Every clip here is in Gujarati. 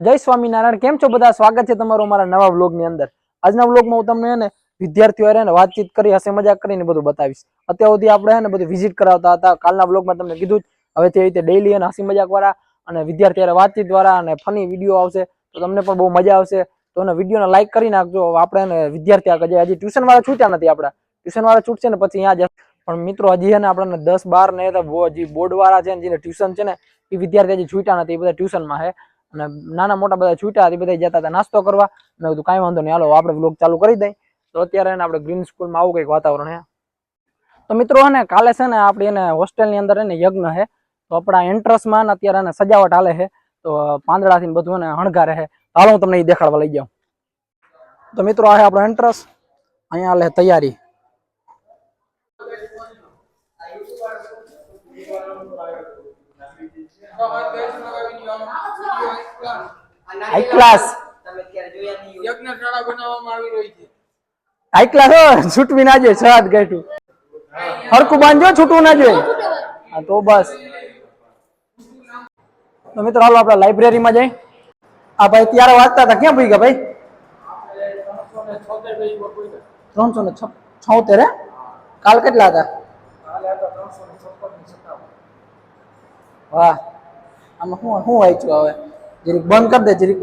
જય સ્વામિનારાયણ. કેમ છો બધા? સ્વાગત છે તમારું અમારા નવા વ્લોગની અંદર. આજના વ્લોગમાં હું તમને હે ને વિદ્યાર્થીઓ ને વાતચીત કરી હશે મજાક કરીને બધું બતાવીશ. અત્યાર સુધી આપણે હે ને બધું વિઝિટ કરાવતા હતા. કાલના વ્લોગમાં તમને કીધું હવે તે રીતે ડેઈલી અને હસી મજાક વાળા અને વિદ્યાર્થીઓ વાતચીત વાળા અને ફની વીડિયો આવશે, તો તમને પણ બહુ મજા આવશે. તો એને વિડીયોને લાઈક કરી નાખજો. આપણે એને વિદ્યાર્થી આગળ જાય હજી ટ્યુશન વાળા છૂટ્યા નથી આપણા. ટ્યુશન વાળા છૂટશે ને પછી અહીંયા જ પણ મિત્રો હજી છે ને આપણને દસ બાર ને હજી બોર્ડ વાળા છે ને જેને ટ્યુશન છે ને, એ વિદ્યાર્થી હજી છૂટ્યા નથી. એ બધા ટ્યુશનમાં છે. અને નાના મોટા બધા છૂટ્યા હતી બધા જતા હતા નાસ્તો કરવા. મેં કીધું, કાંઈ વાંધો નહીં, હાલો, આપણે વ્લોગ ચાલુ કરી દઈએ તો અત્યારે એને આપણે ગ્રીન સ્કૂલમાં આવું કંઈક વાતાવરણ હે. તો મિત્રો, હે ને, કાલે છે ને આપણી એને હોસ્ટેલની અંદર એને યજ્ઞ હે. તો આપણા એન્ટ્રન્સમાં અત્યારે એને સજાવટ હાલે છે તો પાંદડાથી બધું એને હણગારે છે હાલો, હું તમને એ દેખાડવા લઈ જાઉં. તો મિત્રો, આ આપણો એન્ટ્રન્સ અહીંયા હાલે તૈયારી. હાઈ ક્લાસ યજ્ઞશાળા બનાવવામાં આવી રહી છે. હાઈ ક્લાસ હો છૂટવી ના જોઈએ છ હાથ હરકું બાંધજો છૂટવું ના જોઈએ. હા તો બસ. તો મિત્રો હાલો આપણે લાઇબ્રેરીમાં જઈ આ ભાઈ ત્યારે વાંચતા હતા ક્યાં ભૂઈ ગયા ભાઈ? ત્રણસો ને છોતેર કાલ કેટલા હતા? વાહ. આમાં શું શું વાંચ્યું હવે? જરીક બંધ કરી દે, જરીક.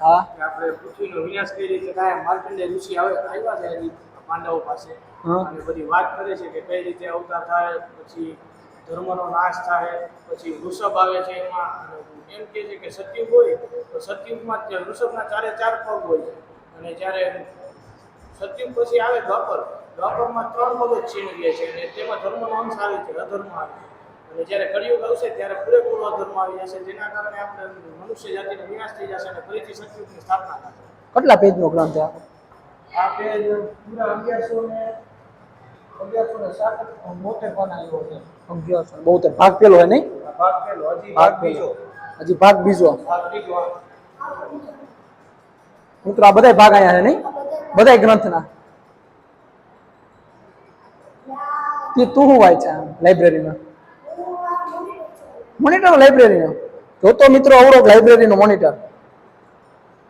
હા. આપણે પૃથ્વીનો વિનાશ કઈ રીતે થાય માર્કંડેય ઋષિ આવે આવ્યા છે પાસે અને બધી વાત કરે છે કે કઈ રીતે અવતાર થાય, પછી ધર્મનો નાશ થાય, પછી વૃષભ આવે છે એમાં એમ કે છે કે સતયુગ હોય તો સતયુગમાં વૃષભના ચારે ચાર પગ હોય છે. અને જ્યારે સતયુગ પછી આવે, દ્વાપર. દ્વાપરમાં ત્રણ પગ જ છીન ગયા છે અને તેમાં ધર્મનો અંશ આવે છે, અધર્મ આવે છે. અને જ્યારે કળિયુગ આવશે ત્યારે પૂરેપૂરો ધર્મ આવી જશે જેના કારણે આપણે મનુષ્ય જાતિનો વિનાશ થઈ જશે અને ફરીથી સતયુગની સ્થાપના થશે કેટલા પેજનો ગ્રંથ છે આ? પેજ પૂરા અગિયારસો ને અગિયારસો ને સાત મોટે પાના જેવો છે. અગિયારસો ભાગ પેલો હોય નહીં? ભાગ પેલો હજી ભાગ બીજો. હજી ભાગ બીજો. ભાગ બીજો. મિત્રો આ બધાય ભાગ અહીંયા છે નહીં? બધાય ગ્રંથના. તે તું શું વાંચે છે લાઇબ્રેરીમાં. મોનિટર લાઇબ્રેરીનો જોતો મિત્રો અવરો લાઇબ્રેરીનો મોનિટર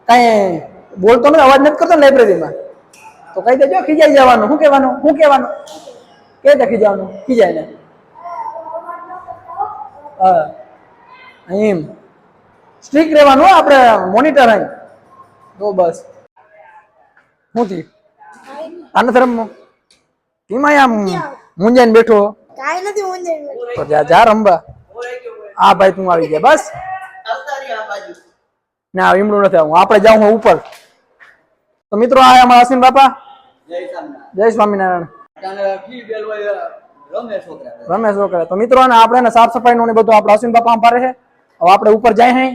કાંઈ બોલતો નથી અવાજ નથી કરતો ને લાઇબ્રેરીમાં તો કહી દેજો ખીજાઈ જવાનું. શું કહેવાનું? શું કહેવાનું? કે દે ખીજાવાનું? ખીજાય ને હા. એમ. સ્ટ્રીક રહેવાનું હો આપણે મોનિટર અહીં. તો બસ. શું થી આને ધર્મ તેમાં આમ મુંજાઈને બેઠો કાંઈ નથી મૂંઝાઈ તો જા જા રમવા. આ ભાઈ તું આવી ગયા, બસ? ના ઈમડું નથી આવું. આપણે જાઉં ઉપર. તો મિત્રો, આ અમારા અસીમ બાપા? જય સ્વામિનારાયણ. રમેશ છોકરા. તો મિત્રો આપણે સાફ સફાઈ નું બધું આપણે અસીમ બાપા પારે છે. હવે આપણે ઉપર જાય હે.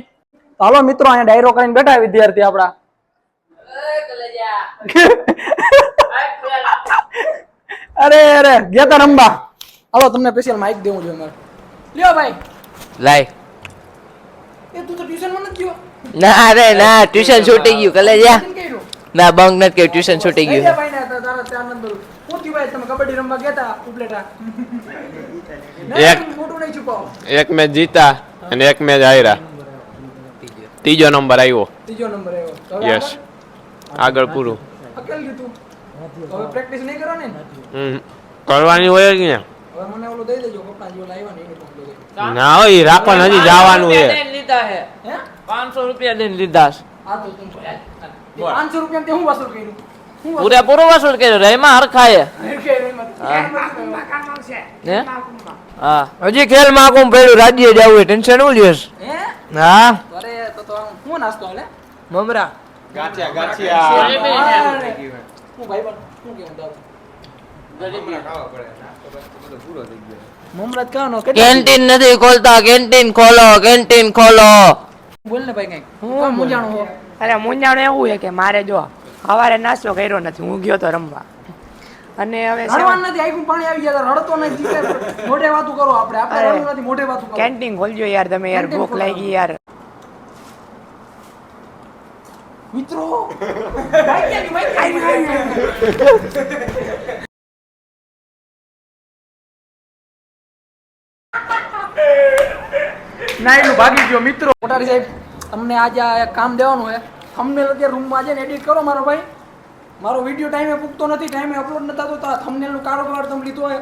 તો હાલો મિત્રો, અહીંયા ડાયરો કરીને બેઠા વિદ્યાર્થી આપણા. અરે અરે, ગયા રંબા. હાલો, તમને સ્પેશિયલ માઇક દેવું જોઈએ મારે લ્યો ભાઈ. લાય. એ તું તો ટ્યુશનમાં નથી ગયો. ના રે ના ટ્યુશન છૂટી ગયું કલે જા. ના બંગ નથી કે ટ્યુશન છૂટી ગયું. ભાઈ ને તારા તારા આનંદ બોલું ભાઈ? તમે કબડ્ડી રમવા ગયા ઉપલેટા? એક. મોટું નહીં છુપાવો. એક મેચ જીતા અને એક મેચ હાર્યા. ત્રીજો નંબર આવ્યો. ત્રીજો નંબર આવ્યો. યસ આગળ? પૂરું. અકેલ ગયું તું? હવે પ્રેક્ટિસ નહીં કરો ને? હમ. કરવાની હોય જ ને મને ઓલું દઈ દેજો કપડા જેવો લાવ્યા યુનિફોર્મ દઈ દેજો ના. હોય રાખવાનું હજી જવાનું છે. લીધા હે હે? પાંચસો રૂપિયા દઈને લીધા છે. હા તો તું પાંચસો રૂપિયા તે હું વસૂલ કર્યું? હું વસૂલ કર્યો હે. હે? હા. હજી ખેલ મહાકુંભ પડ્યું રાજ્ય જવું હોય ટેન્શન હું લ્યો? હા? અરે તો તો હું નાસ્તો હાલે? મમરા. ગાંઠિયા ગાંઠિયા. હું ભાઈ પણ શું કેવું તારું? મમરાજ કાનો કેન્ટીન નથી ખોલતા કેન્ટીન ખોલો કેન્ટીન ખોલો. બોલ ને ભાઈ કઈ હું મુંજાણું હો અરે મુંજાણું એવું છે કે મારે જો સવારે નાસ્તો કર્યો નથી હું ગયો તો રમવા. અને હવે રડવાનું નથી આઈકું પાણી આવી ગયા રડતો નથી મોઢે વાતું કરો આપણે આપણે રડવું નથી મોઢે વાતું કરો. કેન્ટીન ખોલજો યાર તમે યાર ભૂખ લાગી યાર. મિત્રો ભાઈ ક્યાંની ભાઈ ક્યાંની? નાયલું ભાગી ગયો મિત્રો. કોટારી સાહેબ તમને આજે આ કામ દેવાનું છે. થંબનેલ અત્યારે રૂમમાં ને એડિટ કરો મારો ભાઈ. મારો વીડિયો ટાઈમે પૂગતો નથી ટાઈમે અપલોડ નતા થતો તો આ થંબનેલનું કારોબાર તમે લીધો હોય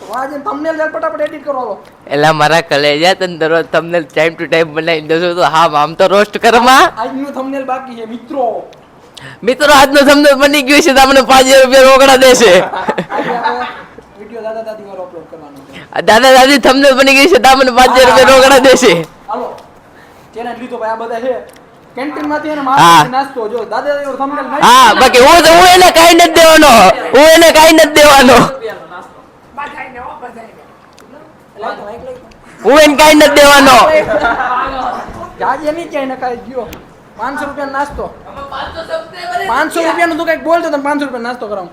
તો આજે થંબનેલ જરા ફટાફટ એડિટ કરો હાલો. એલા મારા કલેજા તને દરરોજ તમને ટાઈમ ટુ ટાઈમ બનાવી દઉં છું તો હા આમ તો રોસ્ટ કરમાં. આજનું થંબનેલ બાકી છે મિત્રો. મિત્રો આજનો થંબનેલ બની ગયું છે તમને પાંચ હજાર રૂપિયા રોકડા દેશે. આજે વીડિયો દાદા દાદી વાળો અપલોડ કરવાનો છે આ દાદા દાદી તમને બની ગઈ છે તમને પાંચ હજાર રૂપિયા રોકડા દેશે. હાલો ચેનલ લીધો ભાઈ આ બધા છે. કેન્ટીનમાંથી એને હા. નાસ્તો જો દાદા દાદી વાળો thumbnail હા બાકી હું હું એને કાઈ નથી દેવાનો. હું એને કાંઈ નથી દેવાનો. બધાયને હો, બધાયને. લાય તો, લાય, લાય. હું એને કાંઈ નથી દેવાનો. જાજે નહીં ક્યાંય નકાય ગયો. પાંચસો રૂપિયા નાસ્તો. પાંચસો રૂપિયાનું તું કંઈક બોલતો તમે પાંચસો રૂપિયા નાસ્તો કરાવું.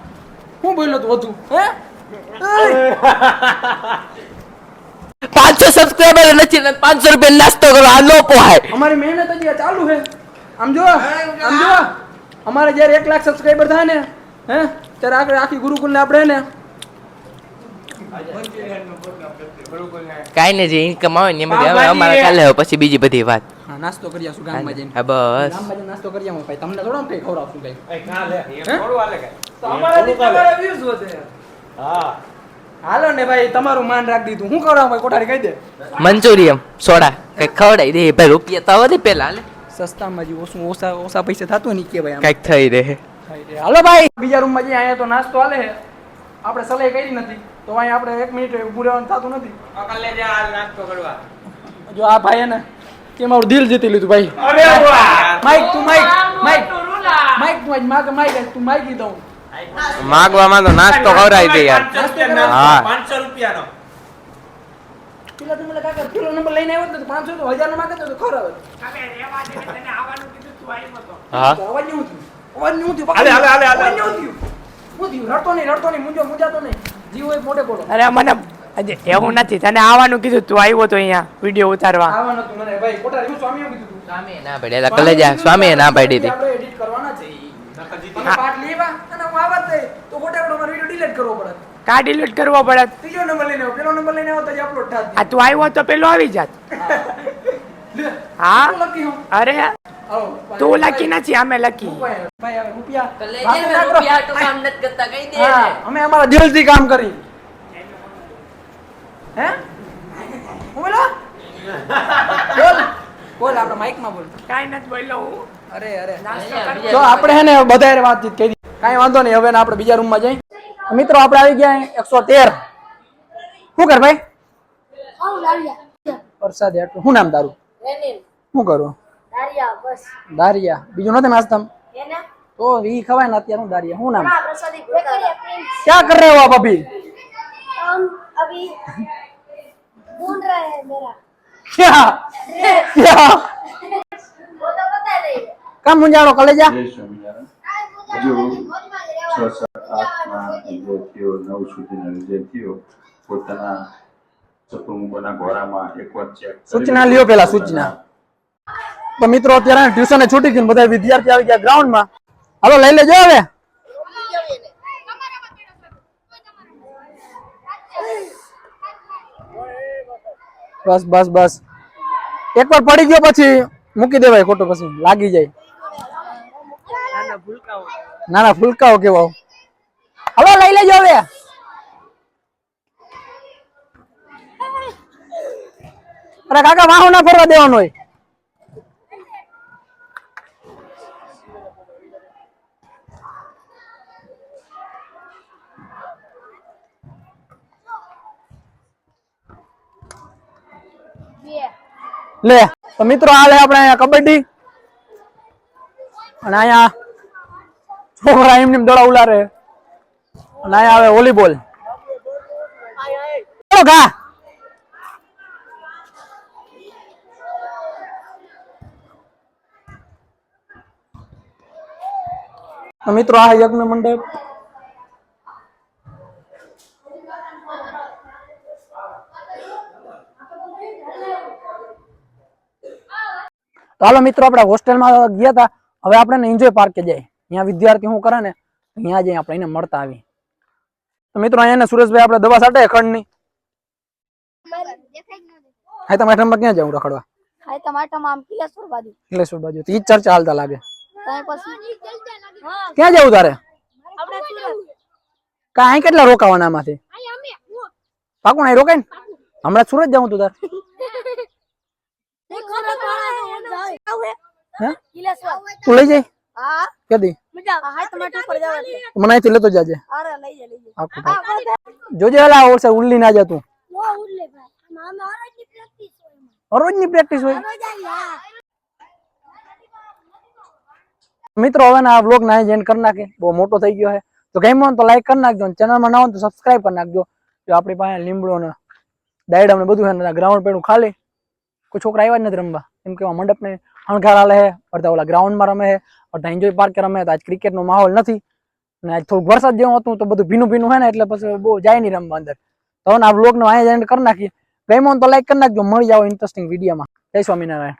હું બોલ્યો તું વધુ હે? પાંચસો સબસ્ક્રાઈબર નથી ને પાંચસો રૂપિયા નાસ્તો કરો આ નો પોહાય. અમારી મહેનત હજી ચાલુ છે. આમ જો આમ જો અમારે જ્યારે એક લાખ સબસ્ક્રાઈબર થાય ને હે ત્યારે આગળ આખી ગુરુકુલ ને આપણે ને કાંઈ નહીં જે ઇન્કમ આવે ને એમાં હવે અમારે ચાલે હવે પછી બીજી બધી વાત. નાસ્તો કરી આવીશું ગામમાં જઈને. હા બસ. ગામમાં જઈને નાસ્તો કરી આવું ભાઈ. તમને થોડો કઈ ખવડાવશું કઈ. તો અમારાથી તમારા views વધે. હાલો ને ભાઈ તમારું માન રાખ દીધું. હું ખવડાવું ભાઈ? કોઠારી કહી દે. મંચુરિયમ સોડા કઈ ખવડાવી દે. ભાઈ રૂપિયા તો વધે પેલા હાલે. સસ્તામાં જે ઓછું ઓછા ઓછા પૈસા થતું નહીં કે ભાઈ આમ. કંઈક થઈ રહે. હાલો ભાઈ બીજા રૂમમાં જઈએ. અહીંયા તો નાસ્તો હાલે છે. આપણે સલાહ કરી નથી. તો અહીંયા આપણે એક મિનિટ ઊભું રહેવાનું થતું નથી. જો આ ભાઈ એને કે મારું દિલ જીતી લીધું ભાઈ. માઈક તું માઈક માઈક માઈક તું આજ માગ માઈક તું માઈક દઉં. માગવામાં તો નાસ્તો ખવડાવી દે યાર. હા. પાંચસો રૂપિયાનો. પેલા તમે મને કાકા પેલો નંબર લઈને આવ્યો તો પાંચસો તો હજાર નો માગે તો ખરાબ હવે રહેવા દે, તને આવવાનું કીધું તું આવ્યો તો. હા. અવાજ નહીં થયું. અવાજ નહીં થયું. હાલે, હાલે, હાલે, હાલે. અવાજ નહીં થયું. રડતો નહીં રડતો નહીં મુંજો મુંજાતો નહીં. જીવ હોય મોટે બોલો. અરે મને એવું નથી. તને આવવાનું કીધું તું આવ્યો તો અહીંયા વીડિયો ઉતારવા. આવવાનું મને. ભાઈ કીધું સ્વામી ના પાડી કલેજા સ્વામી ના પાડી હતી. આપણે એડિટ કરવાના છે પાર્ટ લેવા અને હું આવત નહીં તો ખોટા આપણે મારો વિડિયો ડિલીટ કરવો પડે. કા ડિલીટ કરવો પડે? ત્રીજો નંબર લઈને આવો. પેલો નંબર લઈને આવો તો અપલોડ થાત આ તું આવ્યો તો પેલો આવી જાત. હા? લખી હું. અરે તું લખી નથી અમે લખી. ભાઈ હવે રૂપિયા વાત ના કરો. હા અમે અમારા દિલથી કામ કરી. હે? હું બોલો? બોલ. બોલ આપણે માઈકમાં બોલ. કાઈ નથી બોલ્યો હું. અરે અરે. તો આપણે હે ને બધાએ વાતચીત કરી. કાંઈ વાંધો નહીં હવે આપણે બીજા રૂમમાં જઈ. મિત્રો આપણે આવી ગયા એકસો તેર શું કર ભાઈ આવું લાવ્યા વરસાદ એટલું શું નામ તારું શું કરું દારિયા બસ દારિયા બીજું નથી નાસ્તા એને તો ઈ ખવાય ને અત્યારે હું દારિયા શું નામ हाँ प्रसादी प्रिंस क्या कर रहे हो आप अभी हम अभी ढूंढ रहे हैं मेरा क्या क्या वो છ સાત થયો નવ સુધીનો રિઝલ્ટ થયો પોતાના ચતુર્મુખના ઘોડામાં એકવાર ચેક સૂચના લ્યો પેલા સૂચના. તો મિત્રો અત્યારે ટ્યુશન છૂટી ગયું બધા વિદ્યાર્થી આવી ગયા ગ્રાઉન્ડમાં હાલો લઈ લેજો હવે. બસ બસ બસ. એકવાર પડી ગયો પછી મૂકી દેવાય ખોટો પછી લાગી જાય. ના ના ફૂલકાઓ કેવા હાલો લઈ લેજો હવે. અરે કાકા, વાહો ના ફરવા દેવાનો હોય. લે, તો મિત્રો આ લે આપણે અહીંયા કબડ્ડી. અને અહીંયા છોકરા એમને એમ દોડા ઉલારે. અને આવે વોલીબોલ ઘા. મિત્રો, આ યજ્ઞ મંડપ. ચાલો મિત્રો, આપણે હોસ્ટેલમાં ગયા હતા. હવે આપણે એન્જોય પાર્કે જાય. અહીંયા વિદ્યાર્થી શું કરે ને? અહીંયા જઈ આપણે એને મળતા આવી તો મિત્રો અહીંયા સુરેશભાઈ આપણે દવા સાટે ખંડની. હા તમારે ક્યાં જવું રખડવા? હાય ટમાટામાં આમ કિલેશ્વર બાજુ. ઇંગ્લેશ્વર બાજુ. તો ઈ ચર્ચા હાલતા લાગે. ક્યાં જવું તારે? કાંઈ કેટલા રોકાવાના આમાંથી? પાકું નહીં રોકાય ને? હમણાં સુરત જવું તું તાર. તું લઈ જાય? હા ક્યાંથી મજા હાય ટમાટા પર જવા દે મને અહીંથી લેતો જાજે અરે લઈ જા લઈ જા આખું ભાઈ. જોજે ઓલા ઓરસે ઉલ્લી ના જતું નો ઉડલે ભાઈ મામા ઓરેજની પ્રેક્ટિસ હોય એમાં રોજની પ્રેક્ટિસ હોય રોજ આવી હા મિત્રો હવે ને આ વ્લોગ ના એન્ડ કરી નાખે. બહુ મોટો થઈ ગયો છે. તો ગમ્યો હોય ને તો લાઈક કરી નાખજો ચેનલમાં ના હોય ને તો સબસ્ક્રાઇબ કરી નાખજો. જો આપણી પાસે લીમડો ને દાયડા ને બધું છે ગ્રાઉન્ડ પેડું ખાલી. કોઈ છોકરા આવ્યા જ નથી રમવા. એમ કે મંડપને ને લે અડધા ઓલા ગ્રાઉન્ડમાં રમે છે અડધા એન્જોય પાર્કે રમે તો આજ ક્રિકેટનો માહોલ નથી. અને આજ થોડુંક વરસાદ જેવું હતું, તો બધું ભીનું ભીનું હોય ને, એટલે પછી બહુ જાય નહીં રમવા અંદર. તો આ બ્લોગનો અહીંયા એન્ડ કરી નાખીએ. ગમ્યો તો લાઈક કરી નાખજો, મળી જાવ ઇન્ટરેસ્ટિંગ વિડીયોમાં જય સ્વામિનારાયણ.